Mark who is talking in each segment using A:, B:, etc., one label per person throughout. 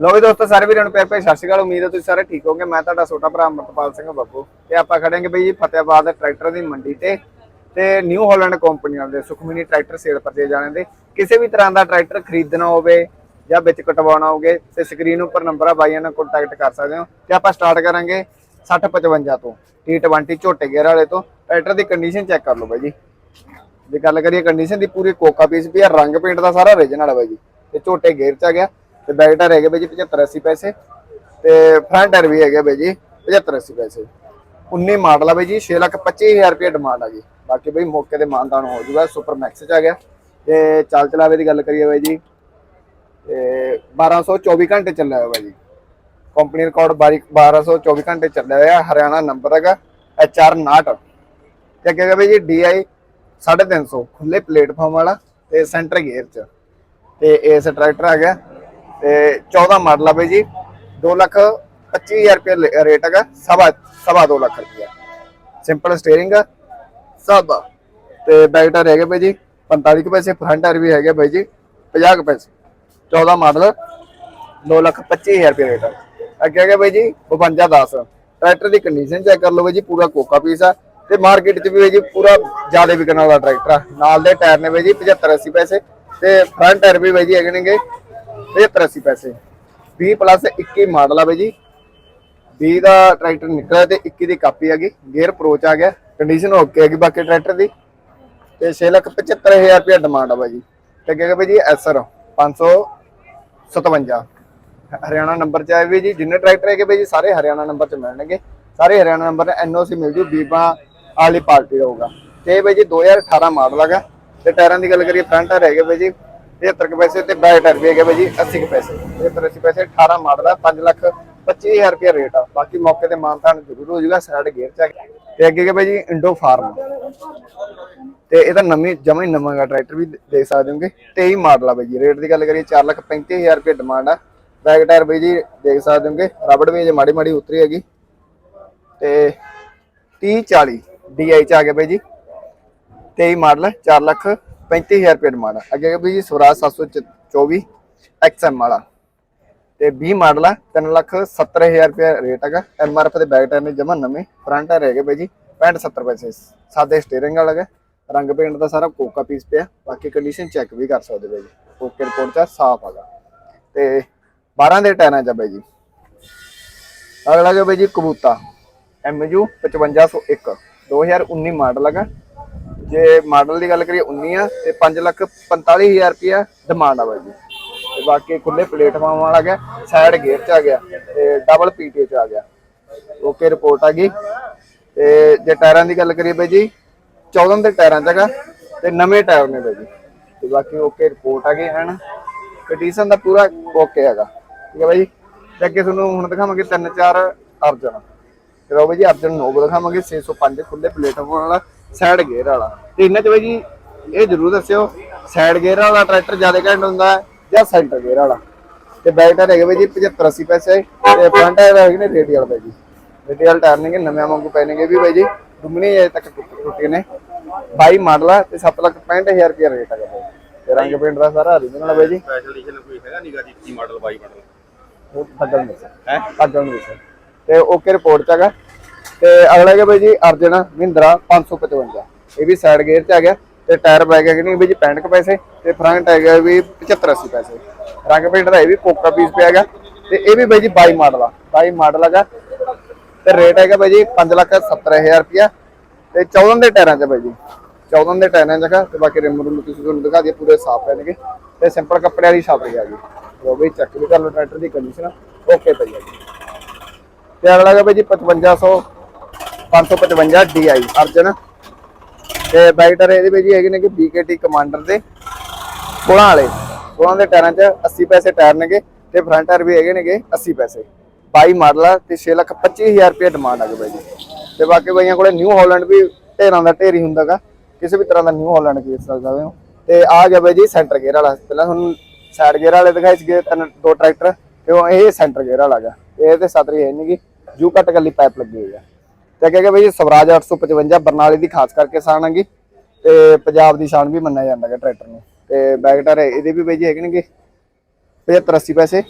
A: ਲੋ ਵੀ ਦੋਸਤੋ, ਸਾਰੇ ਵੀਰਾਂ ਨੂੰ ਪਿਆਰ ਭਰੀ ਸਤਿ ਸ਼੍ਰੀ ਅਕਾਲ। ਉਮੀਦ ਹੈ ਤੁਸੀਂ ਸਾਰੇ ਠੀਕ ਹੋਗੇ ਮੈਂ ਤੁਹਾਡਾ ਛੋਟਾ ਭਰਾ ਅਮਰਪਾਲ ਸਿੰਘ ਬੱਬੂ। ਤੇ ਆਪਾਂ ਖੜਾਂਗੇ ਬਈ ਜੀ ਫਤਿਆਬਾਦ ਟਰੈਕਟਰ ਦੀ ਮੰਡੀ ਤੇ। ਤੇ ਨਿਊ ਹਾਲੈਂਡ ਕੰਪਨੀ ਵਾਲੇ ਸੁਖਮਨੀ ਟਰੈਕਟਰ ਸੇਲ ਪਰਚੇ ਜਾਣੇ ਦੇ। ਕਿਸੇ ਵੀ ਤਰ੍ਹਾਂ ਦਾ ਟਰੈਕਟਰ ਖਰੀਦਣਾ ਹੋਵੇ ਜਾਂ ਵਿੱਚ ਕਟਵਾਉਣਾ ਹੋਵੇ, ਤੇ ਸਕਰੀਨ ਉੱਪਰ ਨੰਬਰ ਆ ਬਾਈਆਂ ਨਾਲ ਕੰਟੈਕਟ ਕਰ ਸਕਦੇ ਹੋ। ਤੇ ਆਪਾਂ ਸਟਾਰਟ ਕਰਾਂਗੇ 6055 ਤੋਂ T20 ਝੋਟੇ ਗੇਅਰ ਵਾਲੇ ਤੋਂ। ਟਰੈਕਟਰ ਦੀ ਕੰਡੀਸ਼ਨ ਚੈੱਕ ਕਰ ਲਓ ਬਾਈ ਜੀ। ਜੇ ਗੱਲ ਕਰੀਏ ਕੰਡੀਸ਼ਨ ਦੀ ਪੂਰੀ ਕੋਕਾ ਪੀਸ ਵੀ ਆ, ਰੰਗ ਪੇਂਟ ਦਾ ਸਾਰਾ ਓਰੀਜਨਲ ਹੈ ਬਾਈ ਜੀ। ਤੇ ਝੋਟੇ ਗੇਅਰ ਚ ਆ ਗਿਆ। ਤੇ ਬੈਕ ਟਾਇਰ ਹੈਗੇ ਬਾਈ ਜੀ 75 80 ਪੈਸੇ ਤੇ ਫਰੰਟ ਟਾਇਰ ਵੀ ਹੈਗੇ ਬਾਈ ਜੀ 75 80 ਪੈਸੇ। 19 ਮਾਡਲ ਆ ਬਾਈ ਜੀ 6 ਲੱਖ 25000 ਰੁਪਏ ਡਿਮਾਂਡ ਆ ਜੀ। ਬਾਕੀ ਬਾਈ ਮੌਕੇ ਤੇ ਮਾਨਦਾਨ ਹੋ ਜੂਗਾ ਸੁਪਰ ਮੈਕਸ ਚ ਆ ਗਿਆ। ਤੇ ਚੱਲ ਚਲਾਵੇ ਦੀ ਗੱਲ ਕਰੀਏ ਬਾਈ ਜੀ, ਤੇ 1224 ਘੰਟੇ ਚੱਲਿਆ ਹੋਇਆ ਜੀ। ਕੰਪਨੀ ਰਿਕਾਰਡ 1224 ਘੰਟੇ ਚੱਲਿਆ ਹੋਇਆ, ਹਰਿਆਣਾ ਨੰਬਰ ਹੈਗਾ, HR 69 ਤੇ ਅੱਗੇ ਹੈਗਾ ਬਾਈ ਜੀ DI 350 ਖੁੱਲੇ ਪਲੇਟਫਾਰਮ ਵਾਲਾ ਤੇ ਸੈਂਟਰ ਗੇਅਰ ਚ। ਤੇ ਇਸ ਟਰੈਕਟਰ ਆ ਗਿਆ। ਤੇ 14 ਮਾਡਲ ਆ ਬਾਈ ਜੀ। 2 ਲੱਖ 25000 ਰੁਪਏ ਰੇਟ ਹੈਗਾ। ਸਵਾ ਸਵਾ 2 ਲੱਖ ਰੁਪਏ ਸਿੰਪਲ ਸਟੀਅਰਿੰਗ ਆ। ਸਭ ਤੇ ਬੈਕ ਟਾਇਰ ਹੈਗੇ ਬਾਈ ਜੀ। 45 ਕੁ ਪੈਸੇ ਫਰੰਟ ਟਾਇਰ ਵੀ ਹੈਗੇ ਬਾਈ ਜੀ। 50 ਕੁ ਪੈਸੇ। 14 ਮਾਡਲ। 2 ਲੱਖ 25000 ਰੁਪਏ ਰੇਟ ਆ। ਅੱਗੇ ਹੈਗਾ ਬਾਈ ਜੀ 52 10 ਟਰੈਕਟਰ ਦੀ ਕੰਡੀਸ਼ਨ ਚੈੱਕ ਕਰ ਲਓ ਬਾਈ ਜੀ। ਪੂਰਾ ਕੋਕਾ ਪੀਸ ਆ। ਤੇ ਮਾਰਕੀਟ 'ਚ ਵੀ ਬਾਈ ਜੀ, ਪੂਰਾ ਜ਼ਿਆਦਾ ਵਿਕਣ ਵਾਲਾ ਟਰੈਕਟਰ ਆ। ਨਾਲ ਦੇ ਟਾਇਰ ਨੇ ਬਾਈ ਜੀ 75 80 ਪੈਸੇ। ਤੇ ਫਰੰਟ ਟਾਇਰ ਵੀ ਬਾਈ ਜੀ ਹੈਗੇ ਨੇਗੇ। 75 80 ਪੈਸੇ। 20 ਪਲੱਸ 21 ਮਾਡਲ ਆ ਬਾਈ ਜੀ। 20 ਦਾ ਟਰੈਕਟਰ ਨਿਕਲਿਆ ਤੇ 21 ਦੀ ਕਾਪੀ ਆ ਗਈ। ਗੇਅਰ ਅਪਰੋਚ ਆ ਗਿਆ। ਕੰਡੀਸ਼ਨ ਓਕੇ ਹੈਗੀ ਬਾਕੀ ਟਰੈਕਟਰ ਦੀ। ਤੇ 675000 ਰੁਪਏ ਡਿਮਾਂਡ ਆ ਬਾਈ ਜੀ। ਤੇ ਅੱਗੇ ਬਾਈ ਜੀ ਐਸਰ 557 ਹਰਿਆਣਾ ਨੰਬਰ ਚ ਆਏ ਵੀ ਜੀ। ਜਿੰਨੇ ਟਰੈਕਟਰ ਹੈਗੇ ਬਾਈ ਜੀ, ਸਾਰੇ ਹਰਿਆਣਾ ਨੰਬਰ ਚ ਮਿਲਣਗੇ। ਸਾਰੇ ਹਰਿਆਣਾ ਨੰਬਰ ਨੇ ਐਨਓਸੀ ਮਿਲ ਜੂ। ਬੀਬਾ ਵਾਲੀ ਪਾਰਟੀ ਦਾ ਹੋਊਗਾ ਤੇ ਬਾਈ ਜੀ 2018 ਮਾਡਲ ਹੈਗਾ। ਤੇ ਟਾਇਰਾਂ ਦੀ ਗੱਲ ਕਰੀਏ ਫਰੰਟ ਟਾਇਰ ਹੈਗੇ ਬਾਈ ਜੀ। 75 ਕੁ ਪੈਸੇ ਤੇ ਬੈਕ ਟਾਇਰ ਵੀ ਹੈਗੇ ਬਾਈ ਜੀ 80 ਕੁ ਪੈਸੇ। 75 80 ਪੈਸੇ 18 ਮਾਡਲ ਆ 5 ਲੱਖ 25000 ਰੁਪਏ ਰੇਟ ਆ। ਬਾਕੀ ਮੌਕੇ ਤੇ ਮਾਨਤਾਨ ਜ਼ਰੂਰ ਹੋ ਜਾਊਗਾ, ਸਾਈਡ ਗੇਅਰ ਚ ਆ ਗਿਆ। ਤੇ ਅੱਗੇ ਹੈਗੇ ਬਾਈ ਜੀ, ਇੰਡੋ ਫਾਰਮ। ਤੇ ਇਹਦਾ ਨਵੀਂ, ਜਮਾ ਹੀ ਨਵਾਂ ਟਰੈਕਟਰ ਵੀ ਦੇਖ ਸਕਦੇ ਹੋਗੇ। 23 ਮਾਡਲ ਆ ਬਾਈ ਜੀ, ਰੇਟ ਦੀ ਗੱਲ ਕਰੀਏ 4 ਲੱਖ 35000 ਰੁਪਏ ਡਿਮਾਂਡ ਆ। ਬੈਕ ਟਾਇਰ ਬਾਈ ਜੀ, ਦੇਖ ਸਕਦੇ ਹੋਗੇ, ਰਬੜ ਵੀ ਜੇ ਮਾੜੀ ਮਾੜੀ ਉਤਰੀ ਹੈਗੀ। ਤੇ 30 40 DI ਚ ਆ ਗਿਆ ਬਾਈ ਜੀ। 23 ਮਾਡਲ 4 ਲੱਖ 35000 ਰੁਪਏ ਡਿਮਾਂਡ ਆ। ਅੱਗੇ ਬਾਈ ਜੀ ਸਵਰਾਜ 724 XM ਵਾਲਾ। ਤੇ 20 ਮਾਡਲ ਆ 3 ਲੱਖ 70000 ਰੁਪਏ ਰੇਟ ਹੈਗਾ। ਐਮਆਰਐਫ ਦੇ ਬੈਕ ਟਾਇਰ ਨੇ ਜਮਾ ਨਵੇਂ। ਫਰੰਟ ਟਾਇਰ ਹੈਗੇ ਬਾਈ ਜੀ 65 70 ਪੈਸੇ। ਸਾਦੇ ਸਟੀਅਰਿੰਗ ਵਾਲਾ ਹੈਗਾ। ਰੰਗ ਪੇਂਟ ਦਾ ਸਾਰਾ ਕੋਕਾ ਪੀਸ ਪਿਆ। ਬਾਕੀ ਕੰਡੀਸ਼ਨ ਚੈੱਕ ਵੀ ਕਰ ਸਕਦੇ ਬਾਈ ਜੀ। ਓਕੇ ਰਿਪੋਰਟ ਚ ਸਾਫ਼ ਹੈਗਾ। ਤੇ 12 ਦੇ ਟਾਇਰਾਂ ਚ ਆ ਬਾਈ ਜੀ। ਅਗਲਾ ਹੈਗਾ ਬਾਈ ਜੀ ਕਬੂਤਾ MU 5501 2019 ਮਾਡਲ ਹੈਗਾ। ਜੇ ਮਾਡਲ ਦੀ ਗੱਲ ਕਰੀਏ 19 ਆ, ਤੇ 5 ਲੱਖ 45000 ਰੁਪਿਆ ਡਿਮਾਂਡ ਆ ਬਾਈ ਜੀ। ਤੇ ਬਾਕੀ ਖੁੱਲੇ ਪਲੇਟਫਾਰਮ ਵਾਲਾ ਗਿਆ ਸਾਈਡ ਗੇਅਰ ਚ ਆ ਗਿਆ, ਤੇ ਡਬਲ ਪੀਟੀ ਚ ਆ ਗਿਆ। ਓਕੇ ਰਿਪੋਰਟ ਆ ਗਈ। ਤੇ ਜੇ ਟਾਇਰਾਂ ਦੀ ਗੱਲ ਕਰੀਏ ਬਾਈ ਜੀ 14 ਦੇ ਟਾਇਰਾਂ ਚ ਹੈਗਾ ਤੇ ਨਵੇਂ ਟਾਇਰ ਨੇ ਬਾਈ ਜੀ। ਤੇ ਬਾਕੀ ਓਕੇ ਰਿਪੋਰਟ ਆ ਗਈ ਹਨ ਕੰਡੀਸ਼ਨ ਦਾ ਪੂਰਾ ਓਕੇ ਹੈਗਾ। ਠੀਕ ਹੈ ਬਾਈ ਜੀ? ਤੇ ਅੱਗੇ ਤੁਹਾਨੂੰ ਹੁਣ ਦਿਖਾਵਾਂਗੇ ਤਿੰਨ ਚਾਰ ਅਰਜਨ। ਤੇ ਬਾਈ ਜੀ, ਅਰਜਨ ਨੋਬ ਦਿਖਾਵਾਂਗੇ 605 ਖੁੱਲੇ ਪਲੇਟਫਾਰਮ ਵਾਲਾ। ਸਾਈਡ ਗੇਅਰ ਵਾਲਾ। ਤੇ ਇਹਨਾਂ ਚ ਬਾਈ ਜੀ ਇਹ ਜ਼ਰੂਰ ਦੱਸਿਓ ਸਾਈਡ ਗੇਅਰ ਵਾਲਾ ਟਰੈਕਟਰ ਜ਼ਿਆਦਾ ਘੈਂਟ ਹੁੰਦਾ ਹੈ ਜਾਂ ਸੈਂਟਰ ਗੇਅਰ ਵਾਲਾ? ਤੇ ਬੈਕ ਟਾਇਰ ਹੈਗੇ ਬਾਈ ਜੀ 75 80 ਪੈਸੇ ਤੇ ਫਰੰਟ ਟਾਇਰ ਹੈਗੇ ਨੇ ਰੇਡੀਅਲ ਬਾਈ ਜੀ। ਰੇਡੀਅਲ ਟਾਇਰ ਨੇਗੇ ਨਵੇਂ ਵਾਂਗੂ ਪੈਣਗੇ ਵੀ ਬਾਈ ਜੀ ਦੁਗਣੀ ਅਜੇ ਤੱਕ ਟੁੱਟ- ਨੇ। 22 ਮਾਡਲ ਆ ਤੇ 7 ਲੱਖ 65000 ਰੁਪਏ ਰੇਟ ਹੈਗਾ ਬਾਈ। ਤੇ ਰੰਗ ਪੇਂਟ ਦਾ ਸਾਰਾ ਆ ਬਾਈ ਜੀ।
B: ਸਪੈਸ਼ਲ ਐਡੀਸ਼ਨ ਕੋਈ ਹੈਗਾ ਨੀਗਾ ਜੀ 21 ਮਾਡਲ 22 ਮਾਡਲ?
A: ਉਹ ਫੱਗਲ ਨਹੀਂ ਸਰ
B: ਹੈ?
A: ਫੱਗਲ ਨਹੀਂ ਸਰ ਤੇ ਓਕੇ ਰਿਪੋਰਟ ਚ ਹੈਗਾ। ਤੇ ਅਗਲਾ ਹੈਗਾ ਬਾਈ ਜੀ ਅਰਜਨ ਮਹਿੰਦਰਾ 555 ਇਹ ਵੀ ਸਾਈਡ ਗੇਅਰ ਚ ਆ ਗਿਆ ਤੇ ਟਾਇਰ ਬੈਗ ਹੈਗੇ ਨੇ ਬਾਈ ਜੀ 65 ਕੁ ਪੈਸੇ ਤੇ ਫਰੰਟ ਹੈਗਾ ਵੀ 75 80 ਪੈਸੇ। ਰੰਗ ਪੇਂਟ ਦਾ ਇਹ ਵੀ ਕੋਕਾ ਪੀਸ ਪਿਆ ਗਿਆ ਤੇ ਇਹ ਵੀ ਬਾਈ ਜੀ 22 ਮਾਡਲ ਆ। 22 ਮਾਡਲ ਹੈਗਾ। ਤੇ ਰੇਟ ਹੈਗਾ ਬਾਈ ਜੀ 5 ਲੱਖ 70000 ਰੁਪਿਆ ਤੇ 14 ਦੇ ਟਾਇਰਾਂ 'ਚ ਬਾਈ ਜੀ। 14 ਦੇ ਟਾਇਰਾਂ 'ਚ ਹੈਗਾ। ਤੇ ਬਾਕੀ ਰਿਮ ਰੂਮ ਤੁਸੀਂ ਤੁਹਾਨੂੰ ਦਿਖਾ ਦਈਏ, ਪੂਰੇ ਸਾਫ਼ ਪੈਣਗੇ ਤੇ ਸਿੰਪਲ ਕੱਪੜੇ ਵਾਲੀ ਛਾਪਰੀ ਆ ਗਈ। ਲੋ ਬਈ ਚੈੱਕ ਵੀ ਕਰ ਲਓ ਟਰੈਕਟਰ ਦੀ ਕੰਡੀਸ਼ਨ ਓਕੇ ਪਈ ਆ ਜੀ। ਤੇ ਅਗਲਾ ਹੈਗਾ ਬਾਈ ਜੀ 5500 555 DI ਅਰਜਨ। ਤੇ ਬਾਈਟਰ ਇਹਦੇ ਵਿੱਚ ਹੈਗੇ ਨੇ ਕਿ BKT ਕਮਾਂਡਰ ਦੇ। 16 ਵਾਲੇ 16 ਦੇ ਟਾਇਰਾਂ 'ਚ 80 ਪੈਸੇ ਟਾਇਰ ਨੇਗੇ ਤੇ ਫਰੰਟ ਟਾਇਰ ਵੀ ਹੈਗੇ ਨੇਗੇ 80 ਪੈਸੇ। 22 ਮਾਡਲ ਆ ਤੇ 6 ਲੱਖ 25000 ਰੁਪਏ ਡਿਮਾਂਡ ਆ ਗਈ ਬਾਈ ਜੀ। ਤੇ ਬਾਕੀ ਬਾਈਆਂ ਕੋਲੇ ਨਿਊ ਹਾਲੈਂਡ ਵੀ ਢੇਰਾਂ ਦਾ ਢੇਰ ਹੀ ਹੁੰਦਾਗਾ। ਕਿਸੇ ਵੀ ਤਰ੍ਹਾਂ ਦਾ ਨਿਊ ਹਾਲੈਂਡ ਖਰੀਦ ਸਕਦੇ ਹੋ। ਤੇ ਆ ਗਿਆ ਬਾਈ ਜੀ ਸੈਂਟਰ ਗੇਅਰ ਵਾਲਾ। ਪਹਿਲਾਂ ਤੁਹਾਨੂੰ ਸਾਈਡ ਗੇਅਰ ਵਾਲੇ ਦਿਖਾਈ ਸੀਗੇ, ਤਿੰਨ, ਦੋ ਟਰੈਕਟਰ ਤੇ ਇਹ ਸੈਂਟਰ ਗੇਅਰ ਵਾਲਾ ਗਾ ਇਹ ਤੇ ਸਤਰੀ ਹੈ ਨਹੀਂਗੀ ਜੂ ਕੱਟ ਕੱਲੀ ਪਾਈਪ ਲੱਗੀ ਹੋਈ ਆ। ਤੇ ਅੱਗੇ ਹੈਗਾ ਬਾਈ ਜੀ ਸਵਰਾਜ 855 ਬਰਨਾਲੇ ਦੀ ਖਾਸ ਕਰਕੇ ਸ਼ਾਨ ਹੈਗੀ, ਤੇ ਪੰਜਾਬ ਦੀ ਸ਼ਾਨ ਵੀ ਮੰਨਿਆ ਜਾਂਦਾ ਹੈ ਟਰੈਕਟਰ ਨੂੰ। ਤੇ ਬੈਕ ਟਾਇਰ ਇਹਦੇ ਵੀ ਬਾਈ ਜੀ ਹੈਗੇ ਨੇਗੇ 75 80 ਪੈਸੇ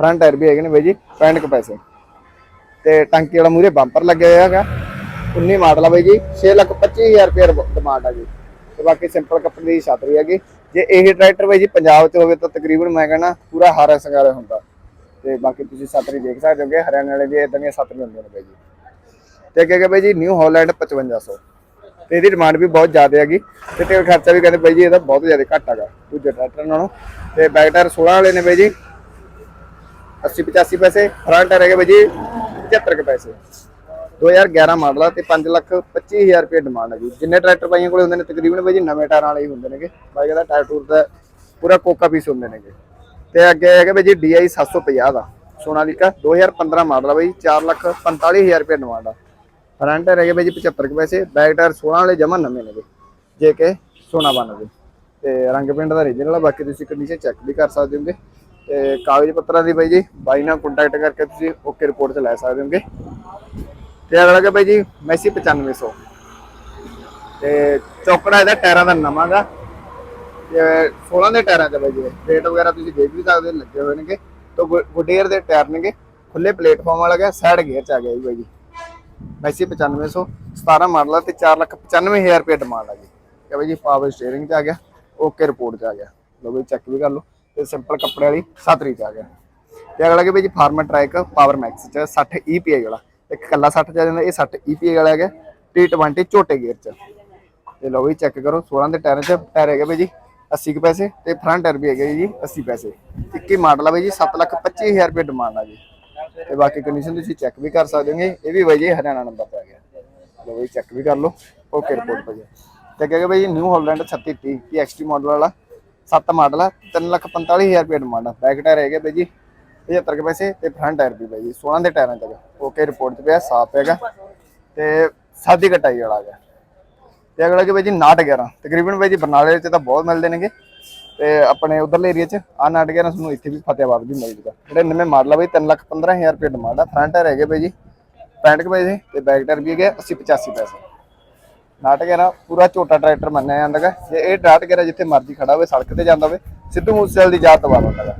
A: ਫਰੰਟ ਟਾਇਰ ਵੀ ਹੈਗੇ ਨੇ ਬਾਈ ਜੀ 65 ਕੁ ਪੈਸੇ। ਤੇ ਟੰਕੀ ਵਾਲਾ ਮੂਰੇ ਬੰਪਰ ਲੱਗਿਆ ਹੋਇਆ ਹੈਗਾ 19 ਮਾਡਲ ਆ ਬਾਈ ਜੀ 625000 ਰੁਪਏ ਡਿਮਾਂਡ ਆ ਜੀ। ਤੇ ਬਾਕੀ ਸਿੰਪਲ ਕੱਪੜੇ ਦੀ ਛਤਰੀ ਹੈਗੀ। ਜੇ ਇਹ ਟਰੈਕਟਰ ਬਾਈ ਜੀ ਪੰਜਾਬ 'ਚ ਹੋਵੇ ਤਾਂ ਤਕਰੀਬਨ ਮੈਂ ਕਹਿੰਦਾ ਪੂਰਾ ਹਾਰਾ ਸੰਗਾਰਾ ਹੁੰਦਾ। ਤੇ ਬਾਕੀ ਤੁਸੀਂ ਛਤਰੀ ਦੇਖ ਸਕਦੇ ਹੋਗੇ, ਹਰਿਆਣਾ ਵਾਲੇ ਦੀ ਇਦਾਂ ਦੀਆਂ ਛਤਰੀਆਂ ਹੁੰਦੀਆਂ ਨੇ ਬਾਈ ਜੀ। ਤੇ ਅੱਗੇ ਅੱਗੇ ਬਾਈ ਜੀ ਨਿਊ ਹਾਲੈਂਡ 5500 ਤੇ ਇਹਦੀ ਡਿਮਾਂਡ ਵੀ ਬਹੁਤ ਜ਼ਿਆਦਾ ਹੈਗੀ। ਤੇ ਤੇਲ ਖਰਚਾ ਵੀ ਕਹਿੰਦੇ ਬਾਈ ਜੀ ਇਹਦਾ ਬਹੁਤ ਜ਼ਿਆਦਾ ਘੱਟ ਹੈਗਾ। ਦੂਜੇ ਟਰੈਕਟਰ ਨਾਲੋਂ। ਤੇ ਬੈਕ ਟਾਇਰ 16 ਵਾਲੇ ਨੇ ਬਾਈ ਜੀ। 80 85 ਪੈਸੇ। ਫਰੰਟ ਟਾਇਰ ਹੈਗੇ ਬਾਈ ਜੀ 75 ਕੁ ਪੈਸੇ। 2011 ਮਾਡਲ ਆ ਤੇ 5 ਲੱਖ 25000 ਰੁਪਏ ਡਿਮਾਂਡ ਹੈ ਜੀ ਜਿੰਨੇ ਟਰੈਕਟਰ ਬਾਈਆਂ ਕੋਲੇ ਹੁੰਦੇ ਨੇ ਤਕਰੀਬਨ ਬਾਈ ਜੀ ਨਵੇਂ ਟਾਇਰਾਂ ਵਾਲੇ ਹੀ ਹੁੰਦੇ ਨੇਗੇ। ਬਾਈ ਦਾ ਟਾਇਰ ਟੂਰ ਦਾ ਪੂਰਾ ਕੋਕਾ ਪੀਸ ਹੁੰਦੇ ਨੇਗੇ। ਤੇ ਅੱਗੇ ਹੈਗਾ ਬਾਈ ਜੀ DI 750 ਦਾ। ਸੋਨਾਲੀਕਾ 2015 ਮਾਡਲ ਆ ਬਾਈ। 4 ਲੱਖ 45000 ਰੁਪਏ ਡਿਮਾਂਡ ਆ। ਫਰੰਟ ਰਹਿ ਗਏ ਬਾਈ ਜੀ 75 ਕੁ ਪੈਸੇ ਬੈਕ ਟਾਇਰ 16 ਵਾਲੇ ਜਮਾ ਨਵੇਂ ਨੇਗੇ ਜੇ ਕਿ ਸੋਨਾ ਗਏ ਤੇ ਰੰਗ ਪਿੰਡ ਦਾ ਰੀਜਨਲ ਆ ਬਾਕੀ ਤੁਸੀਂ ਕੰਡੀਸ਼ਨ ਚੈੱਕ ਵੀ ਕਰ ਸਕਦੇ ਹੋਗੇ। ਤੇ ਕਾਗਜ਼ ਪੱਤਰਾਂ ਦੀ ਬਾਈ ਜੀ ਬਾਈ ਨਾਲ ਕੰਟੈਕਟ ਕਰਕੇ ਤੁਸੀਂ ਓਕੇ ਰਿਪੋਰਟ ਤੇ ਲੈ ਸਕਦੇ ਹੋਗੇ। ਤੇ ਅਗਲਾ ਕਿ ਬਾਈ ਜੀ ਮੈਸੀ 9500 ਤੇ ਚੌਕੜਾ ਇਹਦਾ ਟਾਇਰਾਂ ਦਾ ਨਵਾਂ ਦਾ ਤੇ 16 ਦੇ ਟਾਇਰਾਂ ਤੇ ਬਾਈ ਜੀ ਰੇਟ ਵਗੈਰਾ ਤੁਸੀਂ ਦੇਖ ਵੀ ਸਕਦੇ ਹੋ, ਲੱਗੇ ਹੋਏ ਨੇਗੇ। ਤੋਂ ਗੁੱਡੇਅਰ ਦੇ ਟਾਇਰ ਨੇਗੇ ਖੁੱਲੇ ਪਲੇਟਫਾਰਮ ਵਾਲਾ ਗਿਆ ਸਾਈਡ ਗੇਅਰ ਚ ਆ ਗਿਆ ਜੀ ਬਾਈ ਜੀ। ਮੈਸੀ 9500 17 ਮਾਡਲ ਆ ਤੇ 495000 ਰੁਪਏ ਡਿਮਾਂਡ ਆ ਜੀ। ਕਿ ਬਾਈ ਜੀ ਪਾਵਰ ਸਟੀਅਰਿੰਗ ਚ ਆ ਗਿਆ ਓਕੇ ਰਿਪੋਰਟ ਚ ਆ ਗਿਆ। ਲੋ ਬਈ ਚੈੱਕ ਵੀ ਕਰ ਲਓ, ਤੇ ਸਿੰਪਲ ਕੱਪੜੇ ਵਾਲੀ ਸਤਰੀ ਚ ਆ ਗਿਆ। ਤੇ ਅਗਲਾ ਕਿ ਬਾਈ ਜੀ ਫਾਰਮਰ ਟਰੈਕ ਪਾਵਰ ਮੈਕਸ ਚ 60 EPI ਵਾਲਾ। ਇੱਕ ਕੱਲਾ 60 ਚ ਆ ਜਾਂਦਾ, ਇਹ 60 EPI ਵਾਲਾ ਹੈਗਾ T20 ਝੋਟੇ ਗੇਅਰ ਚ। ਤੇ ਲੋ ਬਈ ਚੈੱਕ ਕਰੋ 16 ਦੇ ਟਾਇਰ ਚ ਟਾਇਰ ਹੈਗੇ ਬਾਈ ਜੀ 80 ਕੁ ਪੈਸੇ, ਤੇ ਫਰੰਟ ਟਾਇਰ ਵੀ ਹੈਗੇ ਜੀ 80 ਪੈਸੇ। 21 ਮਾਡਲ ਆ ਬਾਈ ਜੀ 7 ਲੱਖ 25000 ਰੁਪਏ ਡਿਮਾਂਡ ਆ ਜੀ। ਤੇ ਬਾਕੀ ਕੰਡੀਸ਼ਨ ਤੁਸੀਂ ਚੈੱਕ ਵੀ ਕਰ ਸਕਦੇ ਹੋਗੇ। ਇਹ ਵੀ ਬਾਈ ਜੀ ਹਰਿਆਣਾ ਨੰਬਰ ਪੈ ਗਿਆ। ਲੋ ਬਈ ਚੈੱਕ ਵੀ ਕਰ ਲਓ। ਓਕੇ ਰਿਪੋਰਟ ਪਾ ਗਿਆ। ਤੇ ਅੱਗੇ ਹੈਗਾ ਬਾਈ ਜੀ ਨਿਊ ਹਾਲੈਂਡ 3630 ਕੀ ਐਕਸਟੀ ਮਾਡਲ ਵਾਲਾ, ਸੱਤ ਮਾਡਲ ਆ 3 ਲੱਖ 45000 ਰੁਪਏ ਡਿਮਾਂਡ ਆ। ਬੈਕ ਟਾਇਰ ਹੈਗੇ ਬਾਈ ਜੀ 75 ਕੁ ਪੈਸੇ ਤੇ ਫਰੰਟ ਟਾਇਰ ਵੀ ਬਾਈ ਜੀ 16 ਦੇ ਟਾਇਰਾਂ ਚ ਓਕੇ ਰਿਪੋਰਟ ਚ ਪਿਆ, ਸਾਫ਼ ਹੈਗਾ। ਤੇ ਸਾਦੀ ਕਟਾਈ ਵਾਲਾ ਹੈਗਾ। ਤੇ ਅਗਲਾ ਕਿ ਬਾਈ ਜੀ 911 ਤਕਰੀਬਨ ਬਾਈ ਜੀ, ਬਰਨਾਲੇ ਚ ਤਾਂ ਬਹੁਤ ਮਿਲਦੇ ਨੇਗੇ। ਤੇ ਆਪਣੇ ਉਧਰਲੇ ਏਰੀਆ ਚ ਆ 911 ਤੁਹਾਨੂੰ ਇੱਥੇ ਵੀ ਫਤਿਆਬਾਦ ਵੀ ਮਿਲ ਜੂਗਾ। ਜਿਹੜੇ ਨਵੇਂ ਮਾਡਲ ਆ ਬਾਈ 3 ਲੱਖ 15000 ਰੁਪਏ ਡਿਮਾਂਡ ਆ। ਫਰੰਟ ਟਾਇਰ ਹੈਗੇ ਬਾਈ ਜੀ 65 ਕੁ ਪੈਸੇ ਤੇ ਬੈਕ ਟਾਇਰ ਵੀ ਹੈਗੇ 80 85 ਪੈਸੇ। ਨਾਟਕੇਰਾ ਪੂਰਾ ਝੋਟਾ ਟਰੈਕਟਰ ਮੰਨਿਆ ਜਾਂਦਾ ਗਾ। ਜੇ ਇਹ ਨਾਟਕੇਰਾ ਜਿੱਥੇ ਮਰਜ਼ੀ ਖੜਾ ਹੋਵੇ, ਸੜਕ ਤੇ ਜਾਂਦਾ ਹੋਵੇ, ਸਿੱਧੂ ਮੂਸੇਵਾਲ ਦੀ ਯਾਦ ਦਵਾ ਦਿੰਦਾ ਗਾ।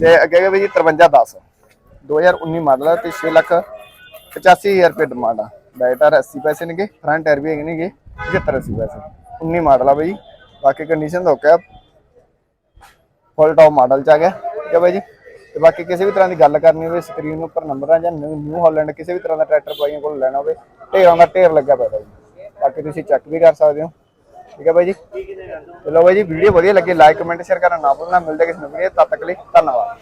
A: ਤੇ ਅੱਗੇ ਹੈਗੇ ਬਾਈ ਜੀ 5310 2019 ਮਾਡਲ ਆ ਤੇ 6 ਲੱਖ 85000 ਰੁਪਏ ਡਿਮਾਂਡ ਆ। ਬੈਕ ਟਾਇਰ 80 ਪੈਸੇ ਨੇਗੇ ਫਰੰਟ ਟਾਇਰ ਵੀ ਹੈਗੇ ਨੇਗੇ 75 80 ਪੈਸੇ। 19 ਮਾਡਲ ਆ ਬਾਈ ਬਾਕੀ ਕੰਡੀਸ਼ਨ ਦਾ ਓਕੇ ਫੁੱਲ ਟੌਪ ਮਾਡਲ ਚ ਆ ਗਿਆ। ਠੀਕ ਹੈ ਬਾਈ ਜੀ? ਤੇ ਬਾਕੀ ਕਿਸੇ ਵੀ ਤਰ੍ਹਾਂ ਦੀ ਗੱਲ ਕਰਨੀ ਹੋਵੇ ਸਕਰੀਨ ਉੱਪਰ ਨੰਬਰ ਆ ਜਾਂ ਨਿਊ ਹਾਲੈਂਡ ਕਿਸੇ ਵੀ ਤਰ੍ਹਾਂ ਦਾ ਟਰੈਕਟਰ ਬਾਈਆਂ ਕੋਲ ਲੈਣਾ ਹੋਵੇ, ਢੇਰਾਂ ਦਾ ਢੇਰ ਲੱਗਾ ਪਿਆ ਬਾਈ ਜੀ। ਬਾਕੀ ਤੁਸੀਂ ਚੈੱਕ ਵੀ ਕਰ ਸਕਦੇ ਹੋ। ਠੀਕ ਹੈ ਬਾਈ ਜੀ? ਚਲੋ ਬਾਈ ਜੀ ਵੀਡੀਓ ਵਧੀਆ ਲੱਗੇ ਲਾਈਕ ਕਮੈਂਟ ਸ਼ੇਅਰ ਕਰਨਾ ਨਾ ਭੁੱਲਣਾ। ਮਿਲਦੇ ਕਿਸੇ ਨਵੀਂ ਵੀਡੀਓ ਤਦ ਤੱਕ ਲਈ ਧੰਨਵਾਦ।